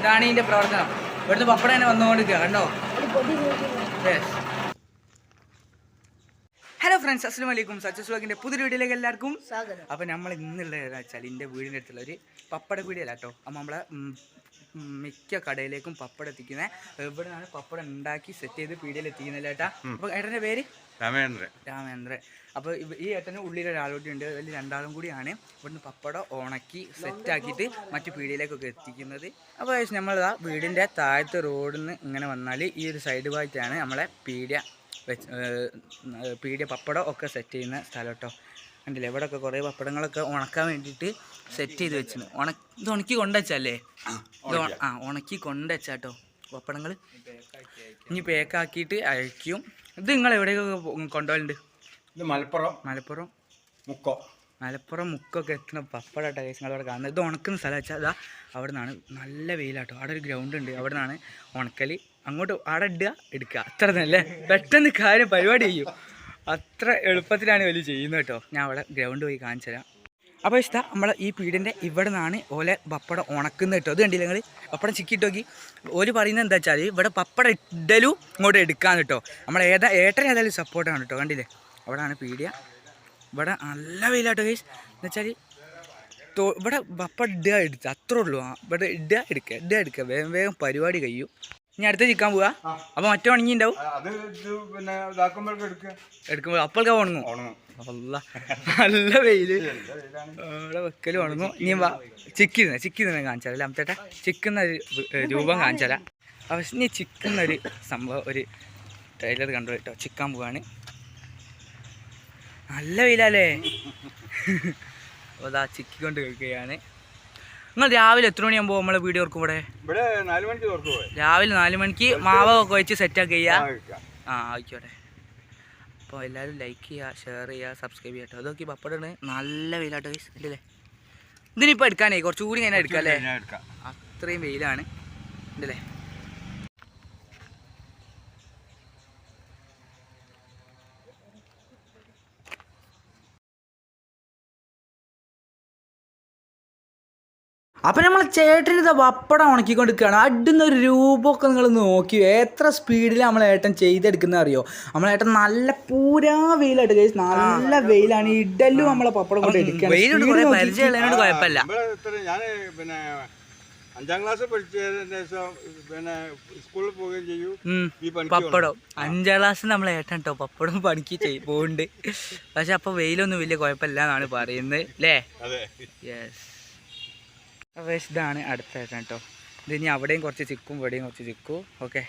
ഇതാണ് ഇതിന്റെ പ്രവർത്തനം. ഇവിടുന്ന് പപ്പടം തന്നെ വന്നുകൊണ്ടിരിക്കുക കണ്ടോ? ഹലോ ഫ്രണ്ട്സ് അസ്സലാം വലൈക്കും സച്ചസ് വ്ളോഗിന്റെ പുതിയ വീഡിയോയിലേക്ക് എല്ലാവർക്കും സ്വാഗതം. അപ്പോൾ നമ്മൾ ഇന്നുള്ള വെച്ചാൽ എന്റെ വീടിന്റെ അടുത്തുള്ള ഒരു പപ്പട പീടിയല്ല കേട്ടോ അപ്പോൾ നമ്മളെ മിക്ക കടയിലേക്കും പപ്പടം എത്തിക്കുന്നത് ഇവിടെ നിന്നാണ് പപ്പടം ഉണ്ടാക്കി സെറ്റ് ചെയ്ത് പീടിയയിൽ എത്തിക്കുന്നില്ല ഏട്ടാ അപ്പോൾ ഏട്ടന്റെ പേര്? രാമേന്ദ്രൻ രാമേന്ദ്രൻ അപ്പോൾ ഈ ഏട്ടന് ഉള്ളിൽ ഒരാളോട്ട് ഉണ്ട് അതിൽ രണ്ടാളും കൂടിയാണ് ഇവിടുന്ന് പപ്പടം ഉണക്കി സെറ്റാക്കിയിട്ട് മറ്റു പീടിയിലേക്കൊക്കെ എത്തിക്കുന്നത്. അപ്പോൾ നമ്മൾ ആ വീടിന്റെ താഴത്തെ റോഡിൽ നിന്ന് ഇങ്ങനെ വന്നാൽ ഈ ഒരു സൈഡ് ഭാഗത്താണ് നമ്മളെ പീടിയ വെച്ച് പീഡിയ പീടിയ പപ്പടം ഒക്കെ സെറ്റ് ചെയ്യുന്ന സ്ഥലം കേട്ടോ കണ്ടില്ലേ? ഇവിടെ ഒക്കെ കുറേ പപ്പടങ്ങളൊക്കെ ഉണക്കാൻ വേണ്ടിയിട്ട് സെറ്റ് ചെയ്ത് വെച്ചിന് ഉണ ഇത് ഉണക്കി കൊണ്ടുവച്ചല്ലേ? ഇത് ആ ഉണക്കി കൊണ്ടുവച്ചാട്ടോ പപ്പടങ്ങൾ ഇനി പേക്കാക്കിയിട്ട് അയക്കും ഇത് നിങ്ങൾ എവിടെയൊക്കെ കൊണ്ടുപോകലുണ്ട്? ഇത് മലപ്പുറം മലപ്പുറം മുക്കോ. മലപ്പുറം മുക്കൊക്കെ എത്തുന്ന പപ്പട കേസ് അവിടെ കാണുന്നത്. ഇത് ഉണക്കുന്ന സ്ഥലം വെച്ചാൽ അതാ അവിടെ നിന്നാണ് നല്ല വെയിലാട്ടോ. അവിടെ ഒരു ഗ്രൗണ്ട് ഉണ്ട്. അവിടെ നിന്നാണ് ഉണക്കൽ അങ്ങോട്ട് അവിടെ ഇടുക എടുക്കുക. അത്ര തന്നെ പെട്ടെന്ന് കാര്യം പരിപാടി ചെയ്യും. അത്ര എളുപ്പത്തിലാണ് വലിയ ചെയ്യുന്നത് കേട്ടോ. ഞാൻ അവിടെ ഗ്രൗണ്ട് പോയി കാണിച്ചു തരാം. അപ്പോൾ ഇഷ്ടം നമ്മൾ ഈ പീടിന്റെ ഇവിടെ നിന്നാണ് ഓലെ പപ്പടം ഉണക്കുന്നത് കേട്ടോ. അത് കണ്ടില്ല നിങ്ങൾ പപ്പടം ചിക്കിട്ട് നോക്കി. ഓൽ പറയുന്നത് എന്താ വെച്ചാൽ ഇവിടെ പപ്പടം ഇടലും ഇങ്ങോട്ട് എടുക്കാന്ന് കേട്ടോ. നമ്മൾ ഏതാ ഏട്ടൻ ഏതായാലും സപ്പോർട്ടാണ് കേട്ടോ. കണ്ടില്ലേ? അവിടെയാണ് പീഡിയ ഇവിടെ നല്ല വെയിലാട്ടോ ഗൈസ് എന്ന് വെച്ചാൽ ഇവിടെ ബപ്പ ഇടുക എടുത്ത് അത്രേ ഉള്ളൂ. ആ, ഇവിടെ ഇടുക എടുക്കുക ഇടുക എടുക്കുക. വേഗം വേഗം പരിപാടി കഴിയും. ഇനി അടുത്ത ചിക്കാൻ പോവാ. അപ്പൊ മറ്റേ ഉണങ്ങി ഉണ്ടാവും എടുക്കുമ്പോൾ അപ്പോഴൊക്കെ ഉണങ്ങും. അല്ല നല്ല വെയിൽ. ഇവിടെ വെക്കലും ഉണങ്ങും. ഇനി വാ ചിക്കുന്ന ചിക്കുന്ന കാണിച്ചാലേ അമ്മത്തേട്ട ചിക്കുന്ന ഒരു രൂപം കാണിച്ചാലാ പക്ഷെ ഇനി ചിക്കുന്ന ഒരു സംഭവം ഒരു ട്രെയിലർ കണ്ടു കേട്ടോ. ചിക്കാൻ പോവാണ്. നല്ല വെയിലല്ലേ? അപ്പോൾ അതാ ചിക്കിക്കൊണ്ട് കഴിക്കുകയാണ് നിങ്ങൾ രാവിലെ എത്ര മണിയാകുമ്പോൾ നമ്മളെ വീഡിയോ ഓർക്കും ഇവിടെ? ഇവിടെ നാല് മണിക്ക് ഓർക്കും രാവിലെ നാല് മണിക്ക് മാവൊക്കെ വെച്ച് സെറ്റാക്കി ചെയ്യുക ആ ആയിക്കോട്ടെ. അപ്പോൾ എല്ലാവരും ലൈക്ക് ചെയ്യുക ഷെയർ ചെയ്യുക സബ്സ്ക്രൈബ് ചെയ്യട്ടോ അതൊക്കെ പപ്പടാണ് നല്ല വെയിലാട്ടോ ഗൈസ് അല്ലേ ഇതിനിപ്പോൾ എടുക്കാനേ കുറച്ചുകൂടി ഞാൻ എടുക്കാം അല്ലേ? അത്രയും വെയിലാണ്. ഉണ്ടല്ലേ അപ്പം നമ്മൾ ചേട്ടനിത് വപ്പടം ഉണക്കിക്കൊണ്ടിരിക്കുകയാണ്. അടുന്ന ഒരു രൂപമൊക്കെ നിങ്ങൾ നോക്കി. എത്ര സ്പീഡിൽ നമ്മൾ ഏട്ടൻ ചെയ്തെടുക്കുന്ന അറിയോ? നമ്മളേട്ടൻ നല്ല പൂരാ വെയിലായിട്ട് കഴിച്ച് നല്ല വെയിലാണ്. ഇടലും നമ്മളെ പപ്പടം കൊണ്ട് ഞാൻ പിന്നെ അഞ്ചാം ക്ലാസ് പഠിച്ചതിന് ശേഷം പിന്നെ സ്കൂളിൽ പോവുകയും ചെയ്യും. ഉം. ഈ പണിക്ക് പപ്പടം. അഞ്ചാം ക്ലാസ് നമ്മൾ ഏട്ടൻ കേട്ടോ പപ്പടം പണിക്ക് പോകുന്നുണ്ട് പക്ഷെ അപ്പൊ വെയിലൊന്നും വലിയ കുഴപ്പമില്ല എന്നാണ് പറയുന്നത് അല്ലേ യെസ് അപ്പോൾ ഇതാണ് അടുത്ത കേട്ടോ. ഇത് ഇനി അവിടെയും കുറച്ച് ചിക്കും ഇവിടെയും കുറച്ച് ചിക്കും. ഓക്കെ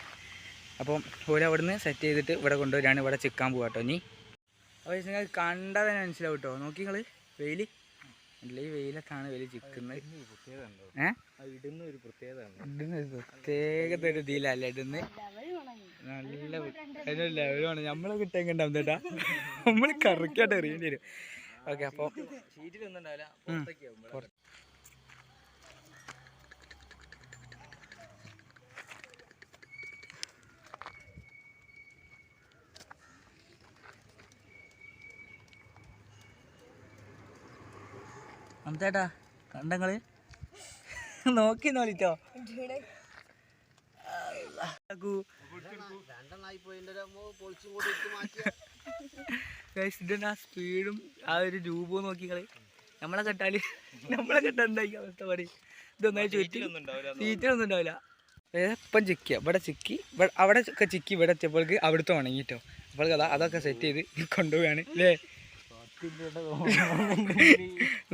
അപ്പം ഓല അവിടുന്ന് സെറ്റ് ചെയ്തിട്ട് ഇവിടെ കൊണ്ടുവരാണ് ഇവിടെ ചിക്കാൻ പോകാം കേട്ടോ ഇനി. അപ്പോൾ നിങ്ങൾ കണ്ടാൽ തന്നെ മനസ്സിലാവും കേട്ടോ. നോക്കി നിങ്ങൾ വെയിൽ അല്ല ഈ വെയിലത്താണ് വെയിൽ ചിക്കുന്നത്. ഏഹ് ഇടുന്ന ഒരു പ്രത്യേകത ഇടുന്ന ഒരു പ്രത്യേകത ഒരു ഇതിലല്ല ഇടുന്ന്? നല്ല അതിനൊരു ലെവലാണ് നമ്മളെ കിട്ടാൻ കണ്ടാവും ചേട്ടാ. നമ്മൾ കറക്റ്റായിട്ട് എറിയേണ്ടി വരും. ഓക്കെ അപ്പോൾ അന്തേട്ടാ കണ്ടങ്ങൾ. നോക്കി നോളിട്ടോ. ആ സ്പീഡും ആ ഒരു രൂപവും നോക്കിക്കളെ നമ്മളെ കെട്ടാൽ നമ്മളെ കെട്ടാൻ എന്തായി അവസ്ഥ പറയും ഇതൊന്നായി ചുറ്റി. സീറ്റിലൊന്നും ഉണ്ടാവില്ല എപ്പം ചിക്കിയ ഇവിടെ ചിക്കി അവിടെ ഒക്കെ ചിക്കി ഇവിടെ എത്തിയപ്പോൾക്ക് അവിടുത്തെ ഉണങ്ങിട്ടോ. അപ്പോൾ അതാ അതൊക്കെ സെറ്റ് ചെയ്ത് കൊണ്ടുപോവാണ് അല്ലേ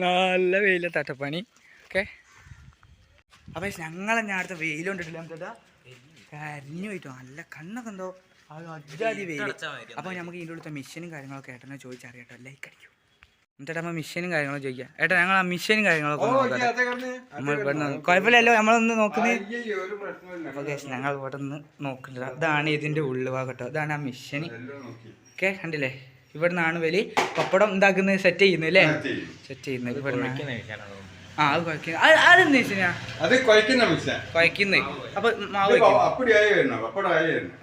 നല്ല വെയില തട്ടപ്പണി. ഓക്കെ. അപ്പൊ ഞങ്ങളെ ഞാൻ അടുത്ത വെയിൽ കൊണ്ടിട്ടില്ല കരിഞ്ഞു പോയിട്ടോ. നല്ല കണ്ണൊക്കെ എന്തോ. അജാതി വെയിൽ അപ്പൊ നമുക്ക് ഇതിന്റെ ഉള്ളത്തെ മിഷനും കാര്യങ്ങളൊക്കെ ഏട്ടനെ ചോദിച്ചറിയാട്ടോ ലൈക്ക് അടിക്കും. എന്നിട്ട് നമ്മൾ മിഷനും കാര്യങ്ങളും ചോദിക്കാം. ഏട്ടാ ഞങ്ങൾ ആ മിഷനും കാര്യങ്ങളൊക്കെ നമ്മൾ ഇവിടെ കുഴപ്പമില്ലല്ലോ നമ്മളൊന്ന് നോക്കുന്നത് അപ്പോൾ കേസ് ഞങ്ങൾ ഇവിടെ നിന്ന് നോക്കുന്നില്ല ഇതാണ് ഇതിന്റെ ഉള്ളു ഭാഗട്ടോ ഇതാണ് ആ മിഷൻ ഓക്കെ കണ്ടില്ലേ? ഇവിടെ നിന്നാണ് വലി പപ്പടം ഉണ്ടാക്കുന്നത് സെറ്റ് ചെയ്യുന്നു അല്ലേ? സെറ്റ് ചെയ്യുന്നത് ഇവിടെ ആ അത് കുഴക്കുന്നത് അത് അതെന്താ വെച്ചാ അത് കുഴക്കുന്ന മിക്സാ. കുഴക്കുന്നത് അപ്പൊ മാവ്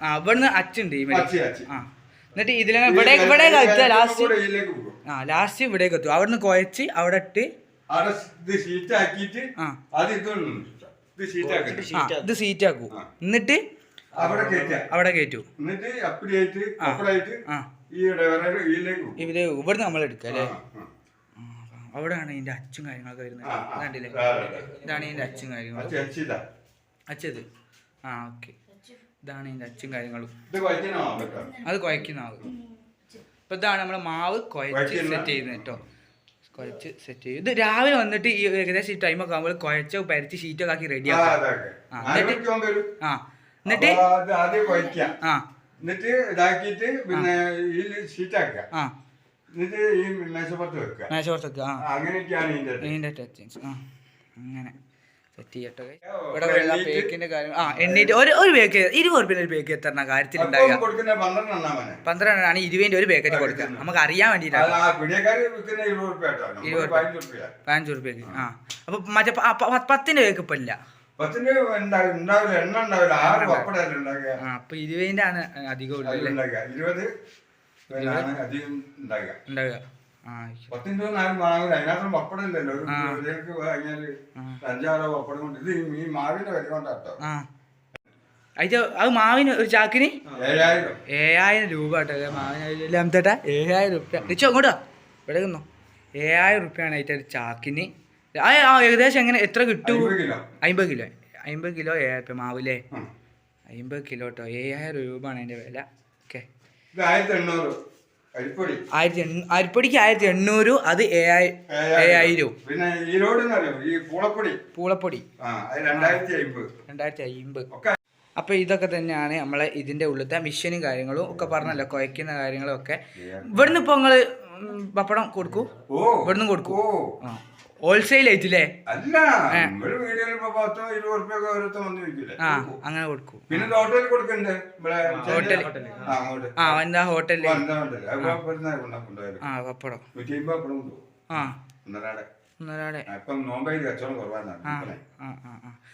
ആ ഇവിടുന്ന് അച്ചുണ്ട് ഈ അച്ചി, അച്ചി. ആ. എന്നിട്ട് ഇതിലെ ഇവിടെ ഇവിടെ എത്തുക ലാസ്റ്റ് ആ ലാസ്റ്റ് ഇവിടേക്ക് എത്തും. അവിടുന്ന് കുഴച്ച് അവിടെ ഇട്ട് ഇത് സീറ്റ് ആക്കൂ. എന്നിട്ട് അവിടെ കയറ്റാ അവിടെ കയറ്റൂ എന്നിട്ട് അപ്പിടിയായിട്ട് ഇവിടെ നമ്മൾ എടുക്കുക അല്ലേ? അവിടെയാണ് ഇതിന്റെ അച്ചും കാര്യങ്ങളൊക്കെ വരുന്നത്. കണ്ടില്ലേ. ഇതാണ് ഇതിന്റെ അച്ചും ആ കാര്യങ്ങളും. അച്ചത്? ആ ഓക്കെ. ഇതാണ് ഇതിന്റെ അച്ചും കാര്യങ്ങളും. അത് കുഴക്കുന്ന ആവ് ഇപ്പൊ ഇതാണ് നമ്മൾ മാവ് കുഴച്ച് സെറ്റ് ചെയ്യുന്നത് കേട്ടോ. കുഴച്ച് സെറ്റ് ചെയ്യും ഇത് രാവിലെ വന്നിട്ട് ഈ ഏകദേശം ഈ ടൈമൊക്കെ ആകുമ്പോൾ കുഴച്ച് പരത്തി ഷീറ്റൊക്കെ ആക്കി റെഡി ആ, ആക്കാം ആ, എന്നിട്ട്? ആ എന്നിട്ട്? ആ. എന്നിട്ട് ഇതാക്കിയിട്ട് പിന്നെ ഈ ഷീറ്റാക്കുക. എന്നിട്ട് ഈ മേശപ്പുറത്ത് വെക്കുക. മേശപ്പുറത്ത് ആ. അങ്ങനെയൊക്കെയാണ് ഇതിന്റെ ടച്ചിങ്സ് ആ. അങ്ങനെ. സെറ്റ് ചെയ്യട്ടെ ഇവിടെ പേക്കിന്റെ കാര്യം ആ എണ്ണീറ്റ്. ഒരു ഒരു പേക്ക് ഇരുപത് റുപ്യ ഒരു പേക്ക് എത്ര കാര്യത്തിൽ അപ്പം ഉണ്ടാകുക കൊടുക്കുന്ന പന്ത്രണ്ടെണ്ണാ മോനെ. പന്ത്രണ്ടാണ് ഇരുപതിന്റെ ഒരു പാക്കറ്റ് കൊടുക്കുക. നമുക്ക് അറിയാൻ വേണ്ടിയിട്ടാണ് ഇരുപത് റുപ്യ പതിനഞ്ച് റുപ്യക്ക് ആ. അപ്പൊ മറ്റേ പത്തിന്റെ പേക്ക് ഇപ്പൊ ഇല്ല. പത്തിന്റെ ഉണ്ടാവില്ല ഉണ്ടാവില്ല എണ്ണ ഉണ്ടാവില്ല ആറ് പപ്പടല്ലേ ഉണ്ടാക്കുക ആ അപ്പൊ ഇരുപതിന്റെ ആണ് അധികം ഉണ്ടാക്കുക ഇരുപത് അധികം രൂപ നാല് വാങ്ങില്ല അതിനകത്ത് പപ്പടം ഇല്ലല്ലോ. ഒരു ആ. ഇതിലേക്ക് വാങ്ങിയാൽ ആ. അഞ്ചാറോ പപ്പടം കൊണ്ട് ഇത് ഈ മാവിന്റെ വില കൊണ്ടാട്ടോ ആ. അത് മാവിന് ഒരു ചാക്കിന്? ഏഴായിരം. ഏഴായിരം രൂപ കേട്ടോ മാവിന് ഏഴായിരം രൂപ റിച്ചോ അങ്ങോട്ടാ ഇവിടെ ഏഴായിരം റുപ്യാണ് അതിന്റെ ഒരു ചാക്കിന്. ആ ഏകദേശം എങ്ങനെ എത്ര കിട്ടും? അമ്പത് കിലോ. അമ്പത് കിലോ. ഏഴായിരം മാവില്ലേ അമ്പത് കിലോ കേട്ടോ ഏഴായിരം രൂപയാണ് അതിന്റെ വില. ഓക്കെ. ആയിരത്തി അരിപ്പൊടി അരിപ്പൊടിക്ക് ആയിരത്തി എണ്ണൂറ് അത് ഏഴായിരം പൂളപ്പൊടി. രണ്ടായിരത്തി അമ്പത് അപ്പൊ ഇതൊക്കെ തന്നെയാണ് നമ്മളെ ഇതിന്റെ ഉള്ളിലത്തെ മിഷനും കാര്യങ്ങളും ഒക്കെ പറഞ്ഞല്ലോ കുഴക്കുന്ന കാര്യങ്ങളും ഒക്കെ. ഇവിടുന്ന് ഇപ്പൊ നിങ്ങൾ പപ്പടം കൊടുക്കൂ? ഇവിടുന്ന് കൊടുക്കൂ? ആ. ഹോൾസെയിൽ ആയിട്ടില്ലേ അല്ല നമ്മൾ വീടുകളിൽ ഇപ്പൊ പത്തോ ഇരുപത് ഉറുപ്പ്യൊക്കെ ഓരോരുത്തർ വന്ന് വിൽക്കില്ലേ ആ അങ്ങനെ കൊടുക്കും. പിന്നെ ഹോട്ടലിൽ കൊടുക്കണ്ടേ? ഇവിടെ ഹോട്ടലിൽ. ആ അങ്ങോട്ട്. ആ എന്താ ഹോട്ടലിൽ ആ. പപ്പടം. നൂറ്റി അമ്പത് കൊണ്ടുപോകും. ആ. ഒന്നരാടെ.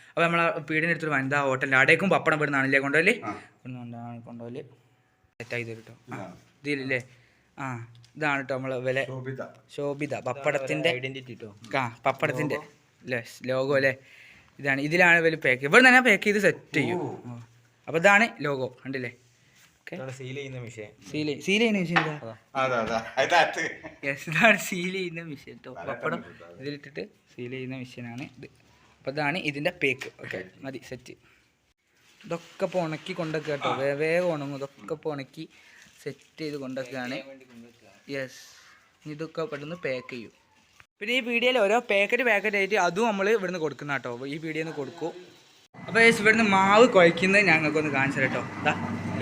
അപ്പൊ നമ്മളെ വീടിന്റെ അടുത്തൊരു വനിതാ ഹോട്ടലിൽ അടേക്കും പപ്പടം പെടുന്നാണല്ലേ കൊണ്ടുപോൽ കൊണ്ടുപോൽ സെറ്റായി തരും കേട്ടോ ഇതാണ്. ആ. ഇതാണ് കേട്ടോ നമ്മൾ വില. ശോഭിത. പപ്പടത്തിന്റെ ഐഡന്റിറ്റി ആ പപ്പടത്തിന്റെ ലോഗോ. അല്ലേ ഇതാണ് ഇതിലാണ് ഇവർ പാക്ക് ഇവിടെ തന്നെ പാക്ക് ചെയ്ത് സെറ്റ് ചെയ്യും. അപ്പൊ ഇതാണ് ലോഗോ കണ്ടില്ലേ? സീൽ ചെയ്യുന്ന വിഷയം സീൽ ചെയ്യുന്ന മെഷീൻ അതാ. അതാ അതിനകത്ത് യെസ് ഇതാണ് സീൽ ചെയ്യുന്ന മെഷീൻ കേട്ടോ പപ്പടം ഇതിലിട്ടിട്ട് സീൽ ചെയ്യുന്ന മെഷീനാണ് ഇത്. അപ്പോൾ ഇതാണ് ഇതിന്റെ പേക്ക് ഓക്കെ മതി സെറ്റ് ഇതൊക്കെ ഇപ്പോൾ ഉണക്കി കൊണ്ടൊക്കെ കേട്ടോ. വേ- വേഗം ഉണങ്ങും. ഇതൊക്കെ ഇപ്പോൾ ഉണക്കി സെറ്റ് ചെയ്ത് കൊണ്ടൊക്കെയാണ് യെസ് ഇതൊക്കെ പെട്ടെന്ന് പാക്ക് ചെയ്യും. പിന്നെ ഈ പീടിയയിൽ ഓരോ പാക്കറ്റ് പാക്കറ്റ് ആയിട്ട് അതും നമ്മൾ ഇവിടുന്ന് കൊടുക്കുന്ന കേട്ടോ. ഈ പീടിയിൽ നിന്ന് കൊടുക്കും. അപ്പോൾ യെസ് ഇവിടുന്ന് മാവ് കുഴക്കുന്നത് ഞങ്ങൾക്കൊന്ന് കാണിച്ചു കേട്ടോ. ഇതാ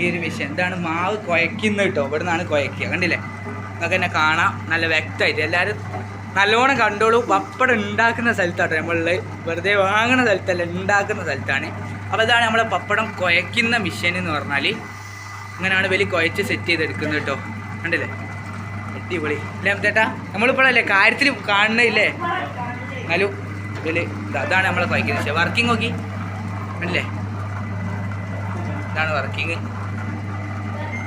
ഈ ഒരു വിഷയം എന്താണ് മാവ് കുഴക്കുന്നത് കേട്ടോ. ഇവിടെ നിന്നാണ് കുഴക്കുക കണ്ടില്ലേ? നിങ്ങൾക്ക് എന്നെ കാണാം. നല്ല വ്യക്തമായിട്ട്. എല്ലാവരും നല്ലോണം കണ്ടോളൂ. പപ്പടം ഉണ്ടാക്കുന്ന സ്ഥലത്താട്ടോ നമ്മളിൽ വെറുതെ വാങ്ങുന്ന സ്ഥലത്തല്ല ഉണ്ടാക്കുന്ന സ്ഥലത്താണ്. അപ്പോൾ ഇതാണ് നമ്മളെ പപ്പടം കുഴക്കുന്ന മിഷൻ എന്ന് പറഞ്ഞാൽ ഇങ്ങനെയാണ് വലിയ കുഴച്ച് സെറ്റ് ചെയ്തെടുക്കുന്നത് കേട്ടോ. കണ്ടില്ലേ? അടിപൊളി. അല്ലേ ചേട്ടാ നമ്മളിപ്പോഴല്ലേ കാര്യത്തിൽ കാണുന്നില്ലേ എന്നാലും ഇതിൽ അതാണ് നമ്മളെ കഴിക്കുന്നത് പക്ഷേ വർക്കിംഗ് നോക്കി. അല്ലേ? ഇതാണ് വർക്കിംഗ്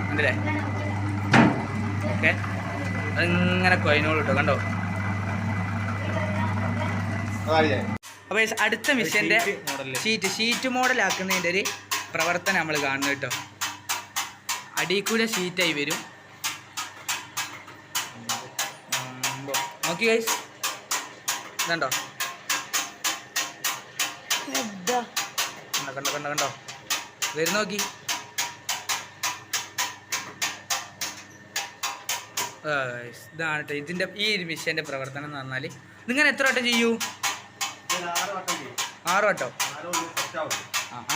കണ്ടില്ലേ? ഓക്കെ. അതിങ്ങനെ കുഴനോളൂ കേട്ടോ കണ്ടോ? അപ്പോൾ അടുത്ത മിഷന്റെ ഷീറ്റ് ഷീറ്റ് മോഡൽ ആക്കുന്നതിന്റെ ഒരു പ്രവർത്തനം നമ്മൾ കാണുന്നു കേട്ടോ. അടിക്കൂടെ കൂടെ ഷീറ്റായി വരും. നോക്കി ഗൈസ് ഇതുണ്ടോ? കണ്ടോ കണ്ടോ കണ്ടോ കണ്ടോ? വരും നോക്കി. ഇതാണ് കേട്ടോ ഇതിന്റെ ഈ ഒരു മിഷന്റെ പ്രവർത്തനം എന്ന് പറഞ്ഞാൽ നിങ്ങൾ എത്ര വട്ടം ചെയ്യൂ? ആറ് വട്ടം.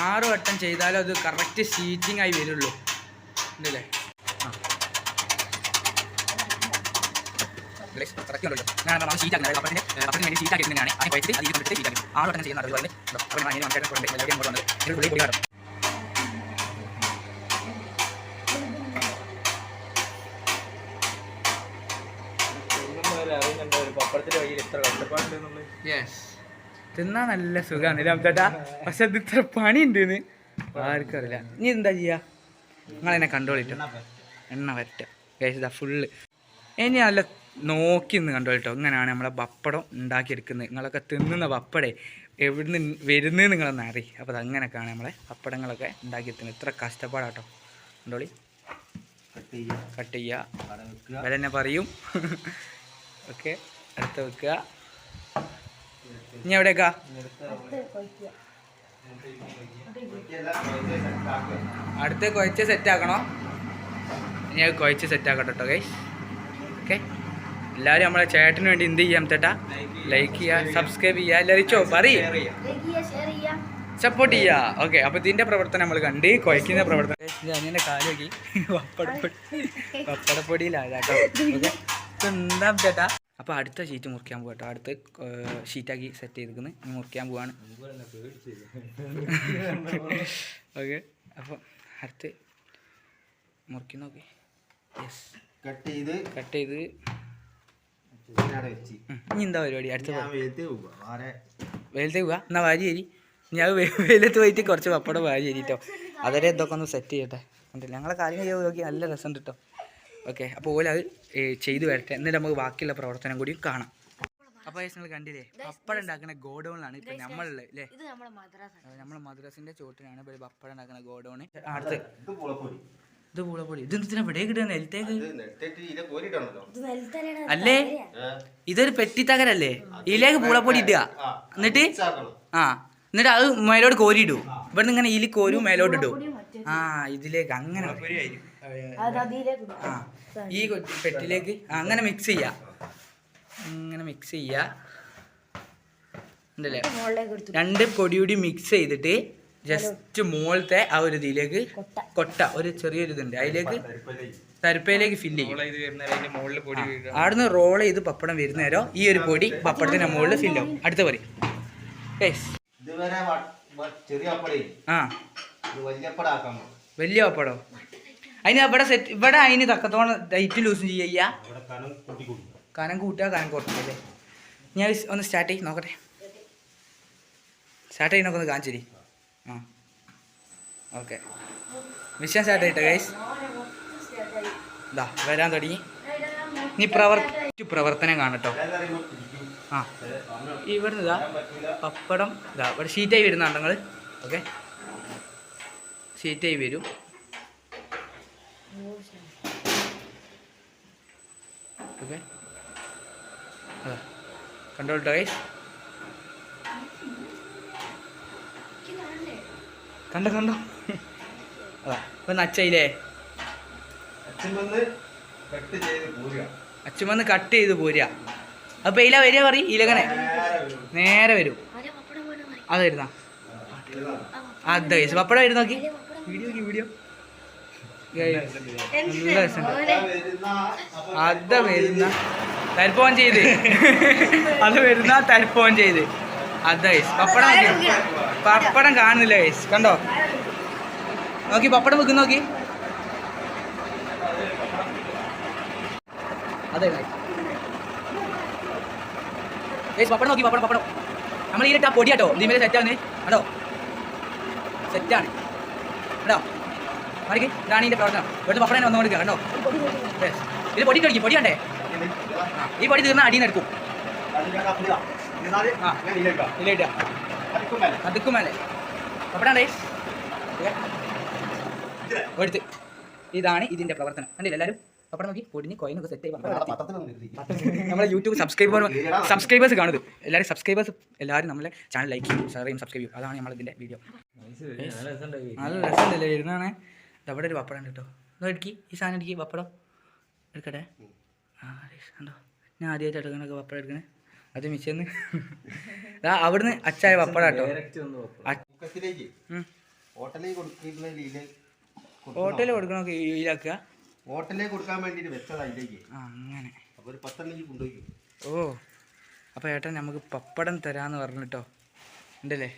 ആറ് വട്ടം ചെയ്താലും അത് കറക്റ്റ് സീറ്റിംഗ് ആയി വരുള്ളൂ. ഉണ്ടല്ലേ ഉണ്ടല്ലോ. ഞാൻ നമ്മൾ പപ്പടത്തിന്, ഏ, പപ്പടത്തിന് വേണ്ടി sheet ആക്കി എടുക്കുന്നതാണ്. അതിനെ കുഴച്ചിട്ട് അതിൽ കൊണ്ടിട്ട് ഷീറ്റ് ആക്കി. ആറ് വട്ടം ചെയ്യുന്നത് അതുപോലെ? അപ്പോൾ മനസ്സിലാക്കാൻ കൊണ്ട് എല്ലാവരും അങ്ങോട്ട് വന്നത്. ഇതിൽ തിന്നാൻ നല്ല സുഖാണ് രാമത്തേട്ടാ പക്ഷെ അത് ഇത്ര പണി ഉണ്ട് ആർക്കും അറിയില്ല ഇനി എന്താ ചെയ്യാ നിങ്ങൾ എന്നെ കണ്ടോളിട്ടോ എണ്ണ വരട്ടെ ഫുള്ള് ഇനി നല്ല നോക്കി നിന്ന് കണ്ടോ കേട്ടോ. ഇങ്ങനെയാണ് നമ്മളെ പപ്പടം ഉണ്ടാക്കിയെടുക്കുന്നത്. നിങ്ങളൊക്കെ തിന്നുന്ന പപ്പടേ എവിടുന്ന് വരുന്നത് നിങ്ങളൊന്ന് അറി അപ്പോൾ അതങ്ങനെയൊക്കെയാണ് നമ്മളെ പപ്പടങ്ങളൊക്കെ ഉണ്ടാക്കിയെത്തുന്നത് ഇത്ര കഷ്ടപ്പാടാട്ടോ കണ്ടോളി? കട്ട് ചെയ്യുക വില തന്നെ പറയും. ഓക്കെ. അടുത്ത് വെക്കുക. ഇനി എവിടെയൊക്കെ അടുത്ത് കുഴച്ച് സെറ്റാക്കണോ? ഇനി കുഴച്ച് സെറ്റ് ആക്കട്ടോ കേട്ടോ ഗൈസ് ഓക്കെ. എല്ലാവരും നമ്മളെ ചേട്ടന് വേണ്ടി എന്ത് ചെയ്യാം ചേട്ടാ? ലൈക്ക് ചെയ്യുക സബ്സ്ക്രൈബ് ചെയ്യുക എല്ലാവരും ചോ പറയ്. സപ്പോർട്ട് ചെയ്യുക. ഓക്കെ അപ്പോൾ ഇതിന്റെ പ്രവർത്തനം നമ്മൾ കണ്ട് കുഴക്കുന്ന പ്രവർത്തനം. അങ്ങനെ കാലുകി പപ്പടപ്പൊടി പപ്പടപ്പൊടിയിലാട്ടോ ഓക്കെ എന്താ ചേട്ടാ? അപ്പോൾ അടുത്ത ഷീറ്റ് മുറിക്കാൻ പോകട്ടോ അടുത്ത് ഷീറ്റാക്കി സെറ്റ് ചെയ്തിരിക്കുന്നു. ഇനി മുറിക്കാൻ പോവാണ്. ഓക്കെ അപ്പോൾ അടുത്ത് മുറിക്കുന്നു ഓക്കെ യെസ് കട്ട് ചെയ്ത്. കട്ട് ചെയ്ത്. ഇനി എന്താ പരിപാടി? അടുത്ത വെയിലത്തേക്ക് പോവാ എന്നാ വാരി അരി. ഞാൻ വെയിലത്ത് പോയിട്ട് കുറച്ച് പപ്പടം വാരി അരി കേട്ടോ അതരെ ഇതൊക്കെ ഒന്ന് സെറ്റ് ചെയ്യട്ടെ. കണ്ടില്ല? ഞങ്ങളെ കാര്യം ചെയ്ത് നോക്കി നല്ല രസമുണ്ട് കേട്ടോ ഓക്കെ അപ്പോൾ ഓല അത് ചെയ്ത് വരട്ടെ. എന്നിട്ട് നമുക്ക് ബാക്കിയുള്ള പ്രവർത്തനം കൂടി കാണാം. അപ്പോൾ നിങ്ങൾ കണ്ടില്ലേ? പപ്പടം ഉണ്ടാക്കുന്ന ഗോഡൗണിലാണ് ഇപ്പം നമ്മളുള്ളത് അല്ലേ ഇത് നമ്മളെ മദ്രാസ നമ്മളെ മദ്രസിന്റെ ചോട്ടിലാണ് ഇപ്പോൾ പപ്പടം ഉണ്ടാക്കുന്ന ഗോഡൗൺ അടുത്ത്. ഇത് പുളപ്പൊടി ഇത് എന്തിനാ ഇവിടെ കിട്ടുക നെൽത്തേക്ക് അല്ലേ? ഇതൊരു പെട്ടിത്തകരല്ലേ ഇതിലേക്ക് പൂളപ്പൊടി ഇടുക. എന്നിട്ട്? ആ എന്നിട്ട് അത് മേലോട്ട് കോരിയിടൂ. ഇവിടുന്ന് ഇങ്ങനെ ഇതിൽ കോരും മേലോട്ട് ഇടൂ. ആ ഇതിലേക്ക് അങ്ങനെ അത് അതിലേക്ക് ആ ഈ പെട്ടിലേക്ക് അങ്ങനെ മിക്സ് ചെയ്യാ. ഇങ്ങനെ മിക്സ് ചെയ്യാ. ഉണ്ടല്ലേ? രണ്ട് പൊടിയൂടി മിക്സ് ചെയ്തിട്ട് ജസ്റ്റ് മുകളിലത്തെ ആ ഒരു ഇതിലേക്ക് കൊട്ട. ഒരു ചെറിയൊരു ഇതുണ്ട് അതിലേക്ക് തരുപ്പയിലേക്ക് ഫില്ല് ചെയ്യും. അവിടുന്ന് റോൾ ചെയ്ത് പപ്പടം വരുന്ന നേരം ഈ ഒരു പൊടി പപ്പടത്തിന്റെ മുകളിൽ ഫില്ല് ആവും. അടുത്ത പൊടി. ആ. വലിയ പപ്പടോ അതിന് ഇവിടെ സെറ്റ് ഇവിടെ അതിന് തക്കത്തോളം ഡൈറ്റ് ലൂസ് ചെയ്യ കനം കൂട്ടുക കനം കുറച്ചില്ലേ ഞാൻ ഒന്ന് സ്റ്റാർട്ട് ചെയ്ത് നോക്കട്ടെ. സ്റ്റാർട്ട് ചെയ്യുന്നൊക്കെ ഒന്ന് കാണിച്ചിരി ഓക്കെ. മിഷൻ സ്റ്റാർട്ട് ആയിട്ട് ഗൈസ് ഇതാ വരാൻ തുടങ്ങി. നീ പ്രവർത്തി പ്രവർത്തനം കാണട്ടോ ആ. ഇവിടുന്ന് ഇതാ പപ്പടം ഇതാ ഇവിടെ ഷീറ്റായി വരുന്നുണ്ട് നിങ്ങൾ ഓക്കെ. ഷീറ്റായി വരും. ഓക്കെ. കണ്ടോട്ടോ ഗൈസ് കണ്ടോ കണ്ടോ? അതാ ഇപ്പൊ നച്ചയില്ലേ അച്ഛൻ വന്ന് കട്ട് ചെയ്ത് പോരുക. അപ്പൊ ഇല വരിക പറ ഇലകനെ. നേരെ വരും. അത് വരുന്ന. അതെ ഗൈസ് പപ്പടം വരുന്ന നോക്കി വീഡിയോ. വീഡിയോ വരുന്ന അത് വരുന്ന. തരിപ്പോൺ ചെയ്ത്. അത് വരുന്ന തരിപ്പോൺ ചെയ്ത്. അത് ഐസ് പപ്പടം പപ്പടം കാണുന്നില്ല ഐസ് കണ്ടോ? നോക്കി പപ്പടം വെക്കുന്ന നോക്കി. അതെ ഏസ് പപ്പടം നോക്കി പപ്പടം പപ്പടം. നമ്മൾ ഈ ആ പൊടി കേട്ടോ ഇതിമേലെ സെറ്റാണ് കേട്ടോ സെറ്റാണ് കേട്ടോ മറിക്ക്. ഇതാണ് ഇതിന്റെ പ്രവർത്തനം. ഇവിടുത്തെ പപ്പടം തന്നെ വന്നുകൊണ്ടിരിക്കുക കണ്ടോ? ഇത് പൊടി കടിക്കും പൊടിയാണ്ടേ കണ്ടേ ഈ പൊടി തീർന്നാൽ അടിയിൽ നിന്ന് എടുക്കും. അതിലേക്ക് അപ്പിടുക. എന്നാൽ ആ. ഞാൻ ഇതിലേക്കാ. ഇതിലിട്ട അതിക്കും മേലെ. അതുക്കും എടുത്ത് ഇതാണ് ഇതിന്റെ പ്രവർത്തനം. കണ്ടില്ല എല്ലാരും? അപ്പടം നോക്കി പൊടിഞ്ഞ് കോയിനൊക്കെ സെറ്റ് ആയി നമ്മളെ യൂട്യൂബ് സബ്സ്ക്രൈബർ സബ്സ്ക്രൈബേഴ്സ് കാണുന്നത്. എല്ലാവരും സബ്സ്ക്രൈബേഴ്സ് എല്ലാവരും നമ്മളെ ചാനൽ ലൈക്ക് ചെയ്യും ഷെയർ ചെയ്യും സബ്സ്ക്രൈബ് ചെയ്യും. അതാണ് നമ്മൾ ഇതിന്റെ വീഡിയോ നല്ല രസമുണ്ടല്ലേ ഇരുന്നാണ് അവിടെ ഒരു പപ്പടം കേട്ടോ. എടുക്കി. ഈ സാധനം എടുക്കി. പപ്പടം എടുക്കട്ടെ. ആ ഞാൻ ആദ്യമായിട്ട് എടുക്കണൊക്കെ പപ്പടം എടുക്കണേ. അത് മിച്ചന്ന്. അവിടുന്ന് അച്ചായ പപ്പടാട്ടോ. ഹോട്ടലിൽ കൊടുക്കണമൊക്കെ ഈലാക്കുക ഹോട്ടലിലേക്ക് കൊടുക്കാൻ വേണ്ടിയിട്ട് വെച്ചതാ ഇതിലേക്ക് ആ അങ്ങനെ. അപ്പൊ ഒരു പത്തെണ്ണം കൊണ്ടുപോയി. ഓ അപ്പോൾ ഏട്ടൻ നമുക്ക് പപ്പടം തരാമെന്ന് പറഞ്ഞിട്ടോ. ഉണ്ടല്ലേ?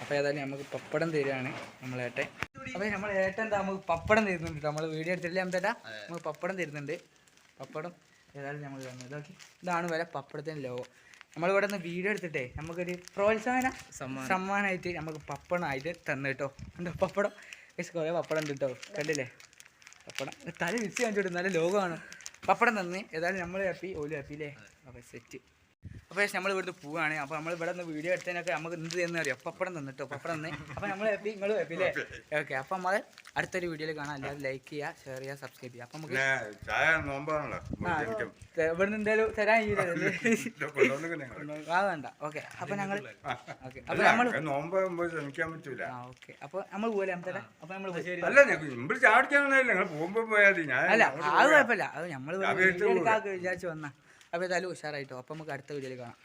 അപ്പോൾ ഏതായാലും നമുക്ക് പപ്പടം തരികയാണ് നമ്മളേട്ടൻ അപ്പോൾ നമ്മൾ ഏട്ടൻ എന്താ നമുക്ക് പപ്പടം തരുന്നുണ്ട് നമ്മൾ വീഡിയോ എടുത്തിട്ടില്ല അമ്മത്തേട്ടാ നമുക്ക് പപ്പടം തരുന്നുണ്ട്. പപ്പടം ഏതായാലും നമ്മൾ തന്നത് ഓക്കെ ഇതാണ് വില പപ്പടത്തിന്റെ ലോകം നമ്മളിവിടെ നിന്ന് വീഡിയോ എടുത്തിട്ടേ നമുക്കൊരു പ്രോത്സാഹന സമ്മാനമായിട്ട് നമുക്ക് പപ്പടമായിട്ട് തന്നു കേട്ടോ. എന്തോ പപ്പടം? കുറേ പപ്പടം ഉണ്ട് കേട്ടോ. കണ്ടില്ലേ? പപ്പടം. തല വിരിച്ച് കാണിച്ചോട്ട് നല്ല ലോകമാണ് പപ്പടം തന്ന്. ഏതായാലും നമ്മൾ ഹാപ്പി ഓലും ഹാപ്പി അല്ലേ? അപ്പോൾ സെറ്റ് അപ്പോൾ നമ്മൾ ഇവിടുന്ന് പോവാണ്. അപ്പോൾ നമ്മൾ ഇവിടെ നിന്ന് വീഡിയോ എടുത്തതിനൊക്കെ നമുക്ക് എന്ത് ചെയ്യുന്ന അറിയാം? പപ്പടം തന്നിട്ടോ? പപ്പടം തന്നെ. അപ്പോൾ നമ്മൾ ഹാപ്പി നിങ്ങൾ ഹാപ്പി അല്ലേ? ഓക്കെ അപ്പോൾ നമ്മൾ അടുത്തൊരു വീഡിയോയിൽ കാണാം. എല്ലാവരും ലൈക്ക് ചെയ്യാ ഷെയർ ചെയ്യാ സബ്സ്ക്രൈബ് ചെയ്യുക. അപ്പോൾ നമുക്ക് ഇവിടെ ഇവിടുന്ന് എന്തായാലും തരാൻ ആ വേണ്ട. ഓക്കെ അപ്പോൾ ഞങ്ങൾ ഓക്കെ അപ്പോൾ നമ്മൾ ശ്രമിക്കാൻ പറ്റൂല. ഓക്കെ അപ്പോൾ നമ്മൾ പോലെ അപ്പോൾ നമ്മൾ അല്ല പോയാൽ അല്ല അത് കുഴപ്പമില്ല. അത് നമ്മൾ വിചാരിച്ചു വന്ന. അപ്പോൾ ഏതായാലും ഉഷാറായിട്ടോ. അപ്പോൾ നമുക്ക് അടുത്ത വീഡിയോയിൽ കാണാം.